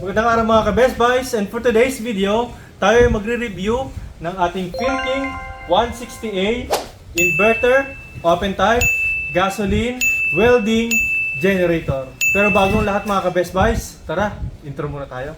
Magandang araw mga ka-Best Buys and for today's video, tayo ay magre-review ng ating Philking 160A inverter, open type, gasoline, welding, generator. Pero bagong lahat mga ka-Best Buys, tara, intro muna tayo.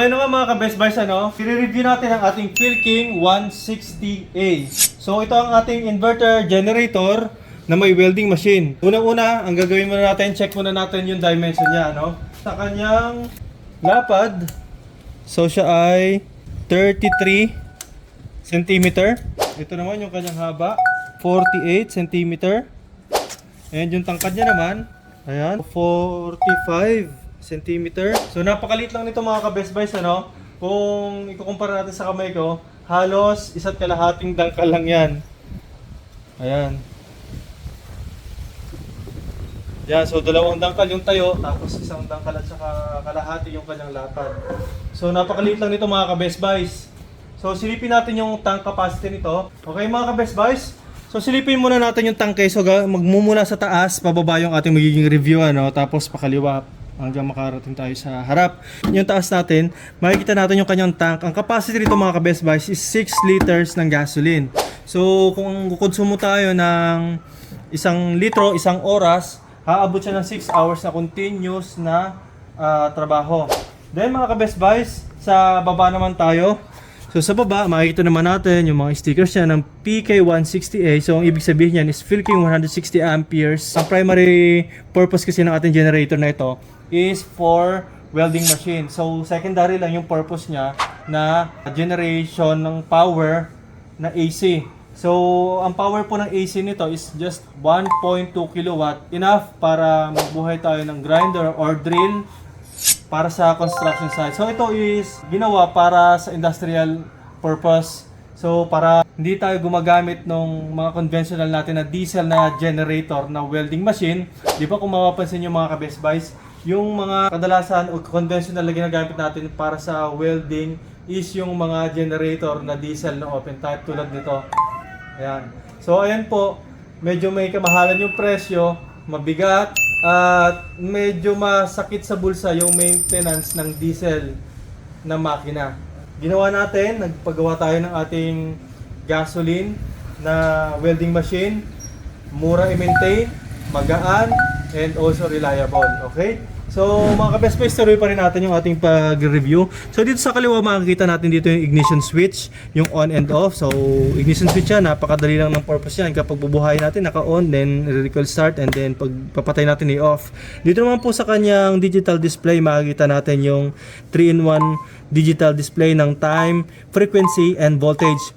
So ayun na nga mga ka-Best Buys ano, i-review natin ang ating Philking 160A. So ito ang ating inverter generator na may welding machine. Unang-una, ang gagawin muna natin, check muna natin yung dimension niya, ano? Sa kanyang lapad, so siya ay 33 cm. Ito naman yung kanyang haba, 48 cm. And yung tangkad niya naman, ayan, 45 cm. So napakaliit lang nito mga ka-Best Buys, ano? Kung ikukumpara natin sa kamay ko, halos isa't kalahating dangkal lang yan. Ayan. Yan, so dalawang dangkal yung tayo, tapos isang dangkal at saka kalahati yung kanyang lapad. So napakaliit lang nito mga ka-Best Buys. So silipin natin yung tank capacity nito. Okay mga ka-Best Buys? So silipin muna natin yung tangke. So magmumula sa taas, pababa yung ating magiging review ano, tapos pakaliwa hanggang makarating tayo sa harap. Yung taas natin, makikita natin yung kanyang tank. Ang capacity nito mga ka-Best Buys is 6 liters ng gasoline. So kung kukonsumo tayo ng isang litro, isang oras, haabot siya ng 6 hours na continuous na ah, trabaho. Then mga ka-Best Buys, sa baba naman tayo. So sa baba, makikita naman natin yung mga stickers niya ng PK160A. So ang ibig sabihin niyan is Philking 160 amperes. Ang primary purpose kasi ng ating generator na ito is for welding machine. So secondary lang yung purpose niya na generation ng power na AC. So ang power po ng AC nito is just 1.2 kilowatt. Enough para magbuhay tayo ng grinder or drill para sa construction site. So ito is ginawa para sa industrial purpose. So para hindi tayo gumagamit ng mga conventional natin na diesel na generator na welding machine. Di ba kung mapapansin yung mga ka-best yung mga kadalasan o conventional na ginagamit natin para sa welding is yung mga generator na diesel na open type tulad nito. Ayan. So ayan po, medyo may kamahalan yung presyo, mabigat, at medyo masakit sa bulsa yung maintenance ng diesel na makina. Ginawa natin, nagpagawa tayo ng ating gasoline na welding machine. Mura i-maintain, magaan, and also reliable. Okay? So, mga ka-best buys, tuloy pa rin natin yung ating pag-review. So, dito sa kaliwa, makikita natin dito yung ignition switch, yung on and off. So, ignition switch yan, napakadali lang ng purpose yan. Kapag bubuhayin natin, naka-on, then recoil start, and then pag papatay natin, i-off. Dito naman po sa kanyang digital display, makikita natin yung 3-in-1 digital display ng time, frequency, and voltage.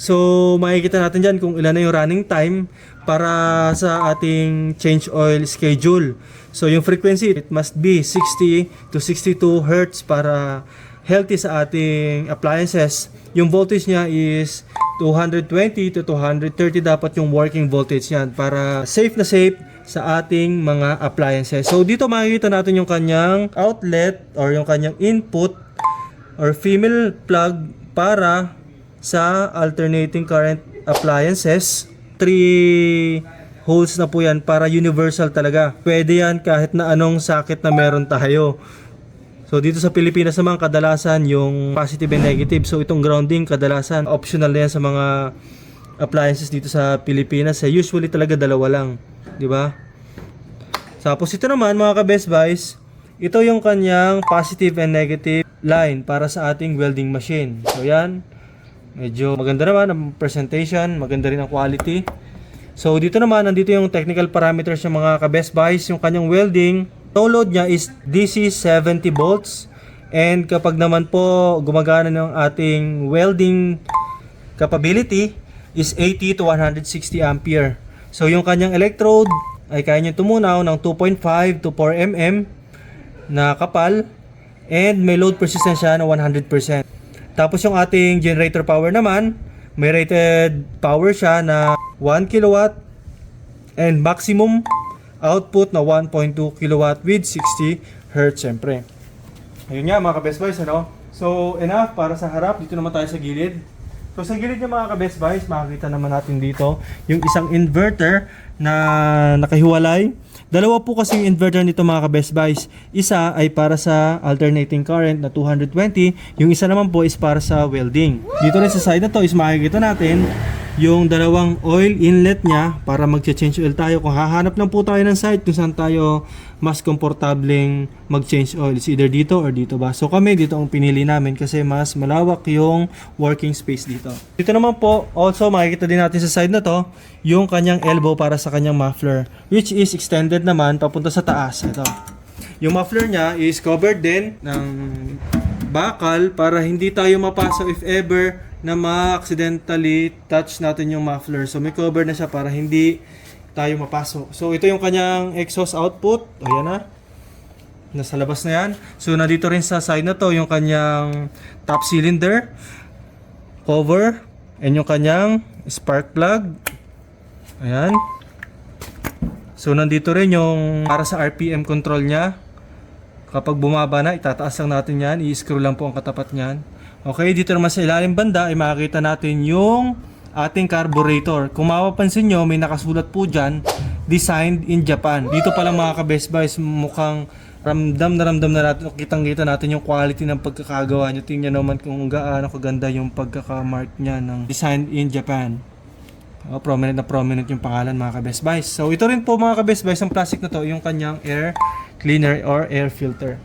So, makikita natin dyan kung ilan na yung running time para sa ating change oil schedule. So, yung frequency, it must be 60 to 62 Hertz para healthy sa ating appliances. Yung voltage niya is 220 to 230 dapat yung working voltage niyan para safe na safe sa ating mga appliances. So, dito makikita natin yung kanyang outlet or yung kanyang input or female plug para sa alternating current appliances. Three holes na po yan para universal talaga. Pwede yan kahit na anong sakit na meron tayo. So dito sa Pilipinas naman kadalasan yung positive and negative. So itong grounding kadalasan optional na yan sa mga appliances dito sa Pilipinas. Eh, usually talaga dalawa lang, di ba? Tapos ito naman mga ka-best buys, ito yung kanyang positive and negative line para sa ating welding machine. So yan, medyo maganda naman ang presentation, maganda rin ang quality. So dito naman, nandito yung technical parameters ng mga ka-best buys, yung kanyang welding. No load niya is DC 70 volts. And kapag naman po gumagana ng ating welding capability is 80 to 160 ampere. So yung kanyang electrode ay kaya niya tumunaw ng 2.5 to 4 mm na kapal and may load persistence siya na 100%. Tapos yung ating generator power naman, May rated power siya na 1 kilowatt and maximum output na 1.2 kilowatt with 60 hertz syempre. Ayun nga mga ka-best boys, ano? So, enough para sa harap. Dito naman tayo sa gilid. So, sa gilid niya mga ka-best boys, makikita naman natin dito yung isang inverter na nakahiwalay. Dalawa po kasi yung inverter nito mga ka-best buys. Isa ay para sa alternating current na 220. Yung isa naman po is para sa welding. Dito rin sa side na to is makikita natin yung dalawang oil inlet niya para mag-change oil tayo. Kung hahanap lang po tayo ng site kung saan tayo mas komportableng mag-change oil. It's either dito or dito ba. So kami dito ang pinili namin kasi mas malawak yung working space dito. Dito naman po, also makikita din natin sa side na to, yung kanyang elbow para sa kanyang muffler. Which is extended naman papunta sa taas. Ito. Yung muffler niya is covered din ng bakal para hindi tayo mapasok if ever na ma-accidentally touch natin yung muffler. So may cover na siya para hindi tayo mapasok. So ito yung kanyang exhaust output. Ayan na. Nasa labas na yan. So nandito rin sa side na to yung kanyang top cylinder, cover, and yung kanyang spark plug. Ayan. So nandito rin yung para sa RPM control niya. Kapag bumaba na, itataas lang natin yan. I-screw lang po ang katapat niyan. Okay, dito naman sa ilalim banda ay makikita natin yung ating carburetor. Kung mapapansin nyo, may nakasulat po dyan, designed in Japan. Dito pa lang mga ka-best buys, mukhang ramdam na ramdam na natin, kitang kita natin yung quality ng pagkakagawa nyo. Tingnan naman kung gaano kaganda yung pagkakamark niya ng designed in Japan. Oh, prominent na prominent yung pangalan mga ka-best buys. So ito rin po mga ka-best buys, ang plastic na to, yung kanyang air cleaner or air filter.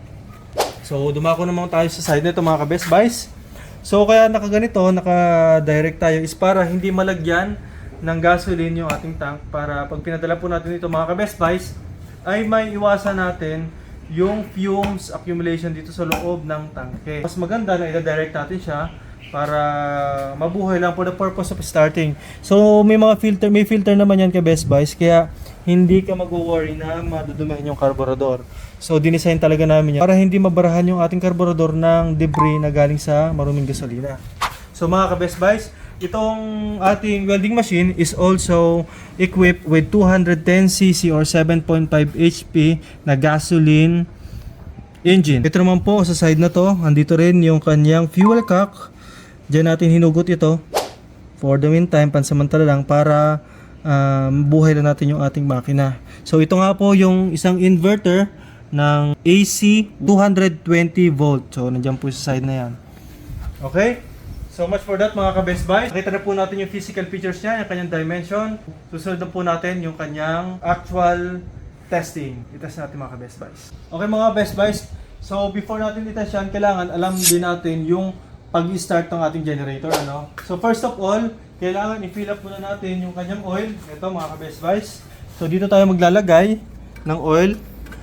So dumako naman tayo sa side nito mga ka-best buys. So kaya nakaganito, naka-direct tayo is para hindi malagyan ng gasoline yung ating tank para pag pinadala po natin ito mga ka-best buys ay may iwasan natin yung fumes accumulation dito sa loob ng tangke. Mas maganda na i-direct natin siya para mabuhay lang for the purpose of starting. So may mga filter, may filter naman yan kay Best Buys kaya hindi ka mag-worry na madudumihan yung carburetor. So dinesign talaga namin yan para hindi mabarahan yung ating carburetor ng debris na galing sa maruming gasolina. So mga ka-Best Buys, itong ating welding machine is also equipped with 210cc or 7.5 HP na gasoline engine. Ito naman po sa side na to, andito rin yung kanyang fuel cock. Diyan natin hinugot ito for the meantime, pansamantala lang para um, buhay na natin yung ating makina. So ito nga po yung isang inverter ng AC 220 volt. So nandiyan po sa side na yan. Okay? So much for that mga ka-best buy. Nakita na po natin yung physical features niya, yung kanyang dimension. Susunod na po natin yung kanyang actual testing. Itest natin mga ka-best buys. Okay mga best buys. So before natin itest yan, kailangan alam din natin yung pag-start ng ating generator. Ano? So first of all, kailangan i-fill up muna natin yung kanyang oil. Ito mga ka-best buys. So dito tayo maglalagay ng oil.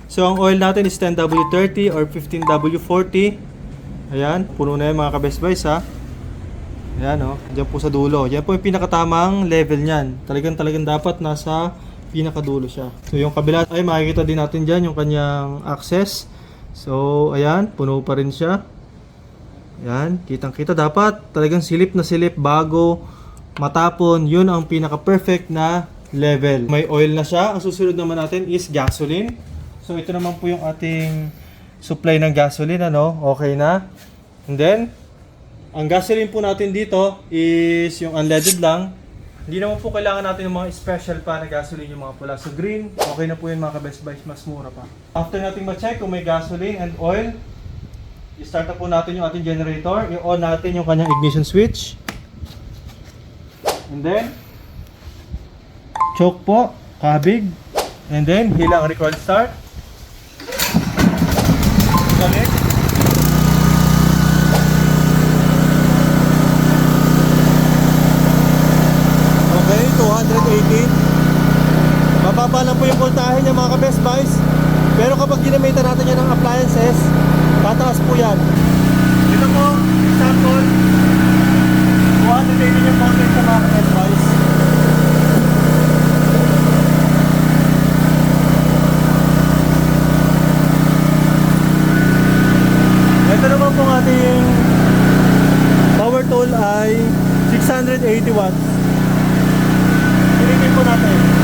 So ang oil natin is 10W30 or 15W40. Ayan, puno na yan mga ka-best buys ha. Ayan o, oh, dyan po sa dulo. Yan po yung pinakatamang level niyan. Talagang talagang dapat nasa pinakadulo siya. So yung kabila ay makikita din natin dyan yung kanyang access. So ayan, puno pa rin siya. Ayan, kitang kita dapat talagang silip na silip bago matapon. Yun ang pinaka perfect na level. May oil na siya. Ang susunod naman natin is gasoline. So ito naman po yung ating supply ng gasoline ano. Okay na. And then ang gasoline po natin dito is yung unleaded lang. Hindi naman po kailangan natin yung mga special pa na gasoline yung mga pula. So green, okay na po yun mga ka-best buys, mas mura pa. After natin ma-check kung may gasoline and oil, i-start na po natin yung ating generator. I-on natin yung kanyang ignition switch. And then, choke po, kabig. And then, hilang record start. Balik. Ito naman pong ating power tool ay 680 watts. Pinipin po natin.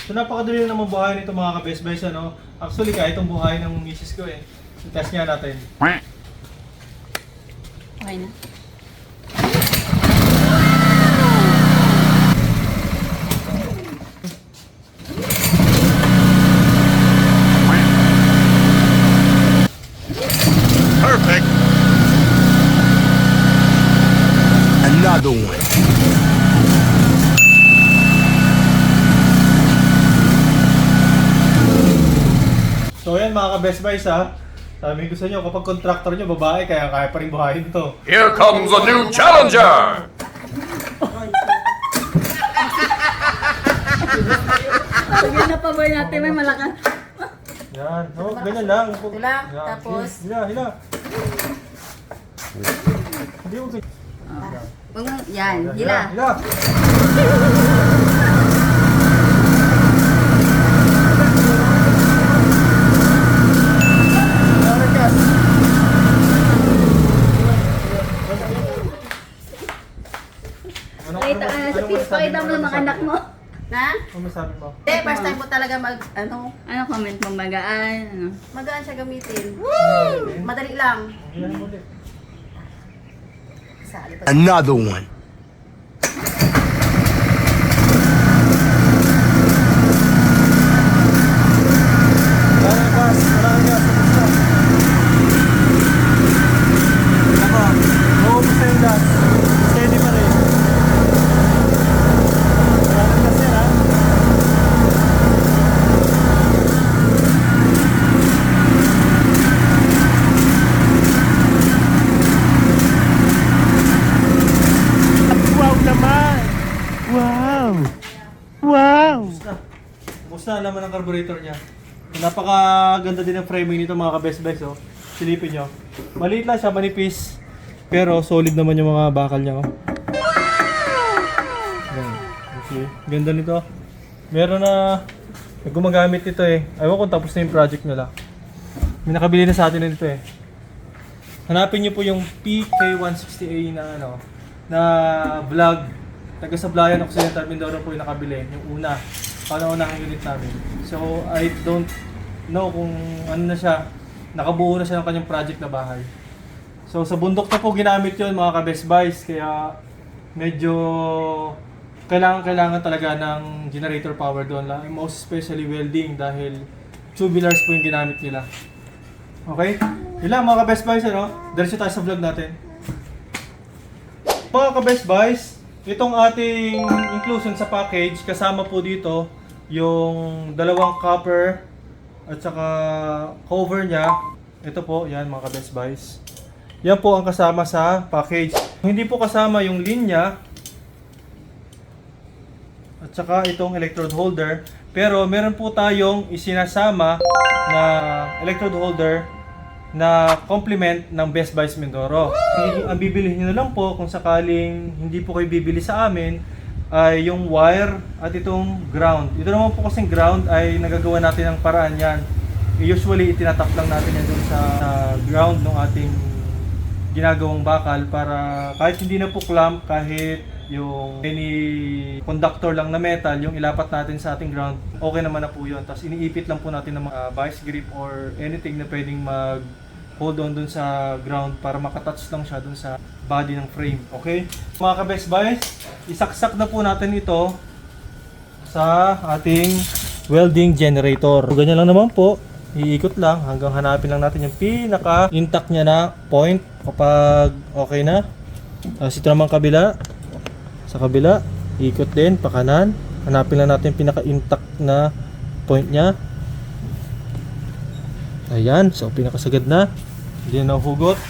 So napakadali lang naman buhayin nito mga ka-best buys ano. Actually kaya itong buhayin ng misis ko eh. So test nga natin. Okay na. Perfect. Another one. So yan mga ka-best buys ha. Sabi ko sa inyo kapag contractor nyo babae kaya kaya pa rin buhayin to. Here comes a new challenger! Sige na pa boy natin, may malakas. Yan. Oh, ganyan lang. Yan. tapos- Hila, hila. Hindi mo Huwag mo, yan, hila. Hila. Pakita mo ng mga anak mo. Na? Ano masabi mo? Hindi, first time ko talaga mag, ano, Ano comment mo, magaan, ano? magaan siya gamitin. Madali lang. Mo. Another one. Wala na gas, wala na gas, ubos na. Ako, maubos na yung gas. Steady pa rin. Wala na gas yan ha. Wow naman! Wow! Wow! Ubus na. Ubus na ang laman ng carburetor niya. Napakaganda din ang framing nito mga ka-best buys oh. Silipin nyo. Maliit lang siya, manipis. Pero solid naman yung mga bakal niya oh. Yan. Okay. Ganda nito. Meron na may gumagamit nito eh. Ayaw kung tapos na yung project nila. May nakabili na sa atin nito eh. Hanapin niyo po yung PK160A na ano, na vlog. Taga Sablayan Occidental Mindoro po yung nakabili, yung una. Panahon-unahang unit namin. So, I don't know kung ano na siya. Nakabuo na siya ng kanyang project na bahay. So, sa bundok na po ginamit yon mga ka-best buys. Kaya, medyo kailangan-kailangan talaga ng generator power doon lang. Most especially welding dahil tubulars po yung ginamit nila. Okay? Yun lang mga ka-best buys, ano? Diretso tayo sa vlog natin. Mga ka-best buys, itong ating inclusion sa package, kasama po dito yung dalawang copper at saka cover niya. Ito po, yan mga ka-best buys. Yan po ang kasama sa package. Hindi po kasama yung linya at saka itong electrode holder. Pero meron po tayong isinasama na electrode holder na complement ng Best Buys Mindoro. Ang- bibilihin nyo lang po kung sakaling hindi po kayo bibili sa amin ay yung wire at itong ground. Ito naman po kasing ground ay nagagawa natin ng paraan yan. Usually itinatap lang natin yan dun sa, sa ground ng ating ginagawang bakal para kahit hindi na po clamp, kahit yung any conductor lang na metal, yung ilapat natin sa ating ground, okay naman na po yun. Tapos iniipit lang po natin ng mga vice grip or anything na pwedeng mag hold on dun sa ground para makatouch lang siya dun sa body ng frame. Okay? Mga ka-best buys, isaksak na po natin ito sa ating welding generator. Ganyan lang naman po. Iikot lang hanggang hanapin lang natin yung pinaka intact niya na point kapag okay na. Tapos ito naman kabila. Sa kabila, ikot din pa kanan. Hanapin lang natin yung pinaka intact na point niya. Ayan, so pinakasagad na. Hindi na nahuhugot.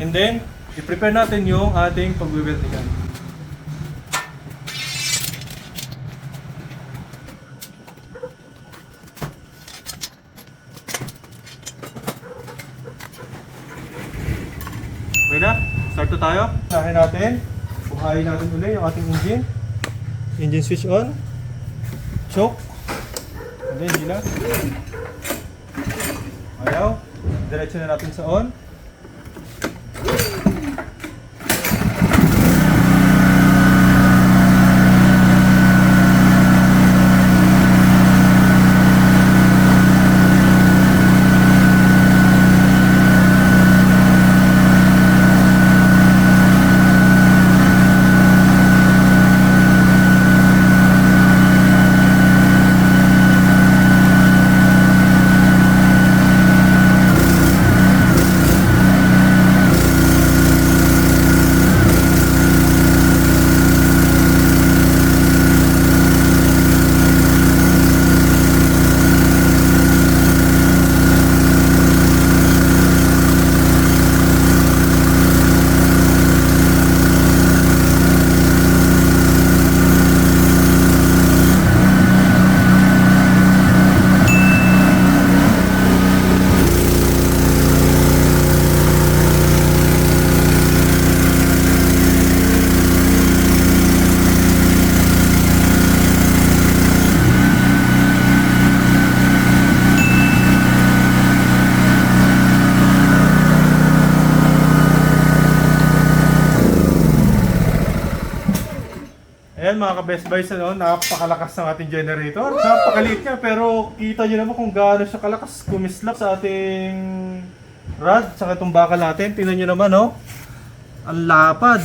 And then, i-prepare natin yung ating pagwiweldingan. Okay na? Start na tayo. Unahin natin. Buhayin natin ulit yung ating engine. Engine switch on. Choke. And then, hila. Ayaw. Diretso na natin sa on. Mga ka-best buys, ano, napakalakas ng ating generator. Napakaliit niya pero kita nyo naman kung gaano siya kalakas kumislap sa ating rod. Saka itong bakal natin. Tingnan nyo naman, oh. Ang lapad.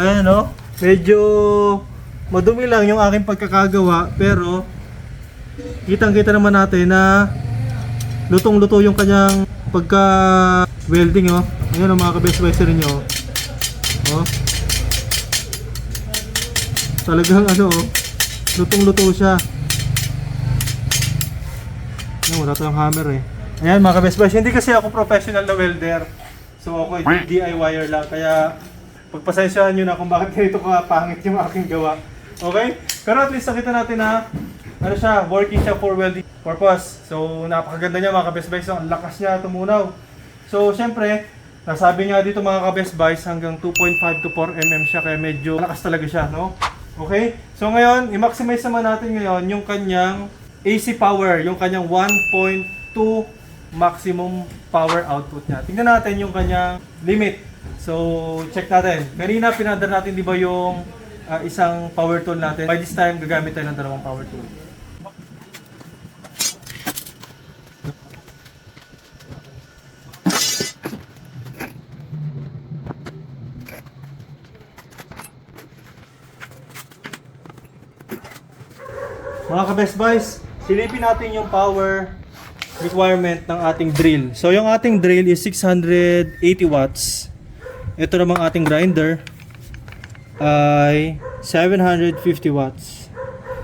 Ayan, oh. Medyo madumi lang yung aking pagkakagawa pero kitang-kita naman natin na lutong-luto yung kanyang pagka welding oh. Ayun ang mga ka-best rin nyo. Oh. Talagang ano oh. Lutong-luto siya. Ano, wala tayong hammer eh. Ayan mga ka-best buys, hindi kasi ako professional na welder. So ako DIYer lang kaya pagpasensyahan nyo na kung bakit ganito ka pangit yung aking gawa. Okay? Pero at least nakita natin na ano siya, working siya for welding purpose. So, napakaganda niya mga ka-best buys. Ang lakas niya tumunaw. So, syempre, nasabi nga dito mga ka-best buys, hanggang 2.5 to 4 mm siya. Kaya medyo lakas talaga siya, no? Okay? So, ngayon, i-maximize naman natin ngayon yung kanyang AC power. Yung kanyang 1.2 maximum power output niya. Tingnan natin yung kanyang limit. So, check natin. Kanina, pinandar natin, di ba, yung ah, isang power tool natin. By this time, gagamit tayo ng dalawang power tool. Mga ka-best buys, silipin natin yung power requirement ng ating drill. So yung ating drill is 680 watts. Ito namang ating grinder ay 750 watts.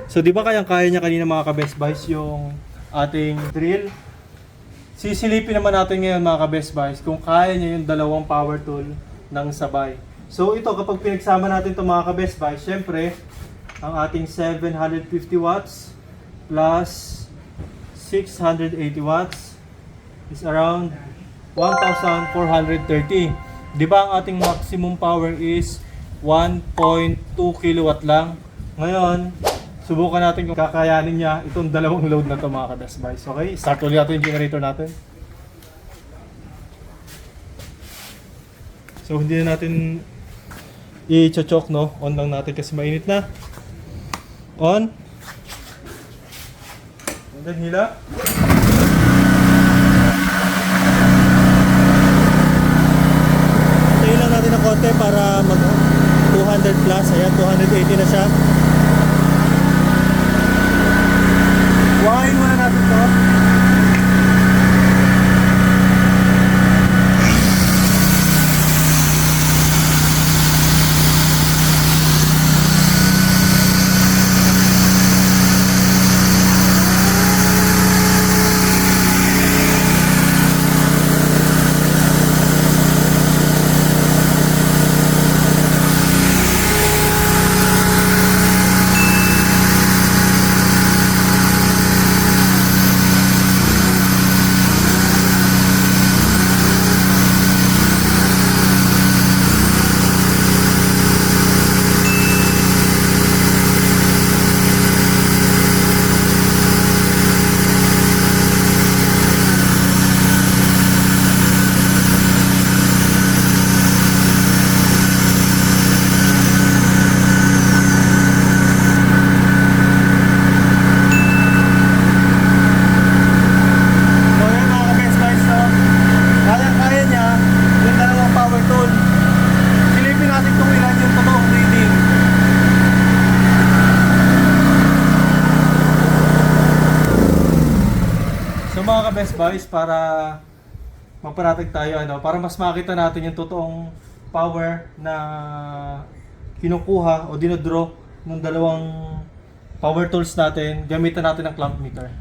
So di ba kayang kaya niya kanina mga ka-best buys yung ating drill? Sisilipin naman natin ngayon mga ka-best buys kung kaya niya yung dalawang power tool ng sabay. So ito kapag pinagsama natin itong mga ka-best buys, syempre ang ating 750 watts plus 680 watts is around 1,430. Di ba ang ating maximum power is 1.2 kilowatt lang? Ngayon, subukan natin kung kakayanin niya itong dalawang load na to mga ka-best buys. Okay, start ulit natin yung generator natin. So hindi na natin i-choke no, on lang natin kasi mainit na. On. And then hila. Tayo lang natin ng konti para mag 200 plus. Ayan, 280 na siya. Buhayin muna natin to. So yan mga ka-best guys, no? Kaya-kaya niya yung dalawang power tool. Silipin natin kung ilan yung totoong reading. So mga ka-best boys, para maparatag tayo, ano, para mas makita natin yung totoong power na kinukuha o dinodraw ng dalawang power tools natin, gamitan natin ng clamp meter.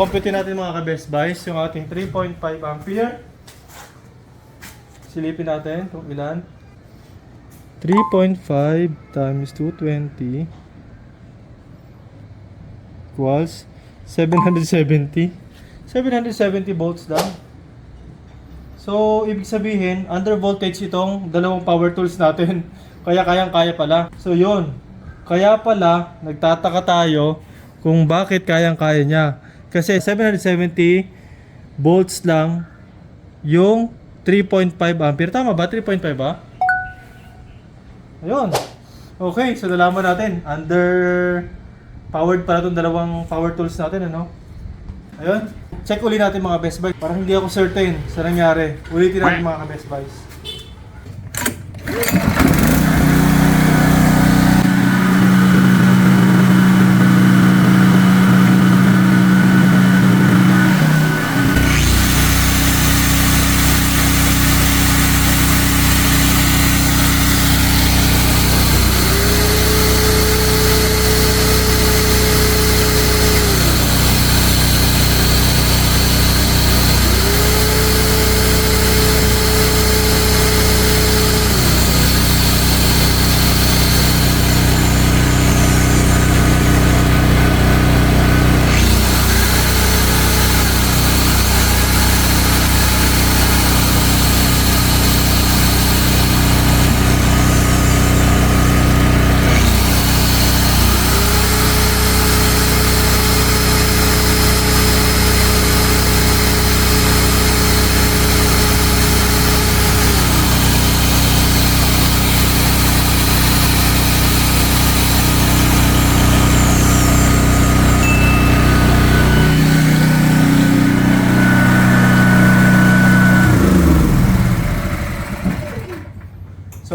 So, kumpitin natin mga ka-best buys yung ating 3.5 ampere. Silipin natin kung ilan. 3.5 times 220 equals 770. 770 volts lang. So, ibig sabihin, under voltage itong dalawang power tools natin. Kaya kayang-kaya pala. So, yun. Kaya pala, nagtataka tayo kung bakit kayang-kaya niya. Kasi 770 volts lang yung 3.5 ampere. Tama ba? 3.5 ba? Ayun. Okay, so nalaman natin. Under powered pala itong dalawang power tools natin, ano? Ayun. Check uli natin mga best buy. Parang hindi ako certain sa nangyari. Ulitin natin mga best buys.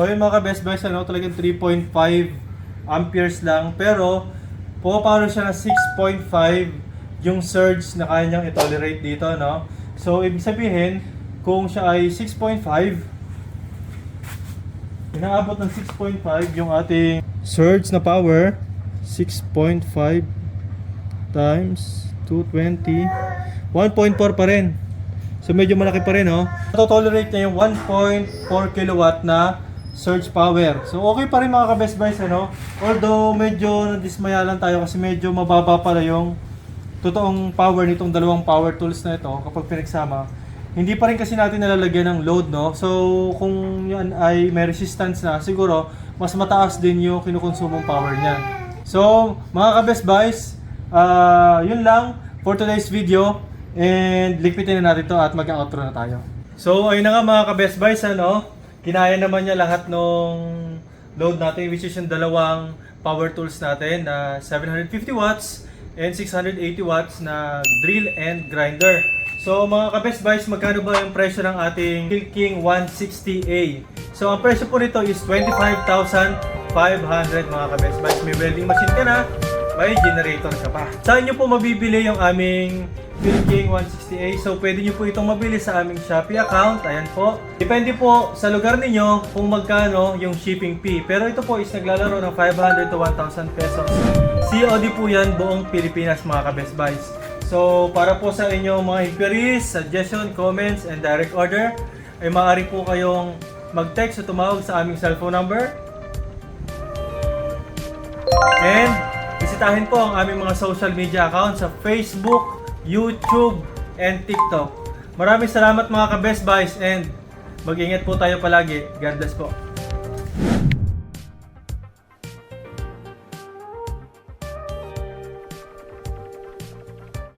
So mga ka-best buys, ano, talagang 3.5 amperes lang. Pero, pumapalo siya ng 6.5 yung surge na kaya niyang i-tolerate dito, no? So, ibig sabihin, kung siya ay 6.5, inaabot ng 6.5 yung ating surge na power, 6.5 times 220, 1.4 pa rin. So medyo malaki pa rin, no? Tolerate niya yung 1.4 kilowatt na surge power. So okay pa rin mga ka-best buys, ano? Although medyo nadismaya lang tayo kasi medyo mababa pala yung totoong power nitong dalawang power tools na ito kapag pinagsama. Hindi pa rin kasi natin nalalagyan ng load, no? So kung yan ay may resistance na, siguro mas mataas din yung kinukonsumong power niya. So, mga ka-best buys, ah yun lang for today's video. And ligpitin na natin to at mag-outro na tayo. So, ayun na nga mga ka-best buys, ano? Kinaya naman niya lahat nung load natin which is yung dalawang power tools natin na 750 watts and 680 watts na drill and grinder. So mga ka-best buys, magkano ba yung presyo ng ating King 160A? So ang presyo po nito is 25,500 mga ka-best buys. May welding machine ka na, may generator ka pa. Saan nyo po mabibili yung aming Philking 160A? So, pwede nyo po itong mabili sa aming Shopee account. Ayan po. Depende po sa lugar ninyo kung magkano yung shipping fee. Pero ito po is naglalaro ng 500 to 1,000 pesos. COD po yan buong Pilipinas mga ka-Best Buys. So, para po sa inyong mga inquiries, suggestion, comments, and direct order, ay maaari po kayong mag-text o tumawag sa aming cellphone number And bisitahin po ang aming mga social media accounts sa Facebook, YouTube, and TikTok. Maraming salamat mga ka-Best Buys and mag-ingat po tayo palagi. God bless po.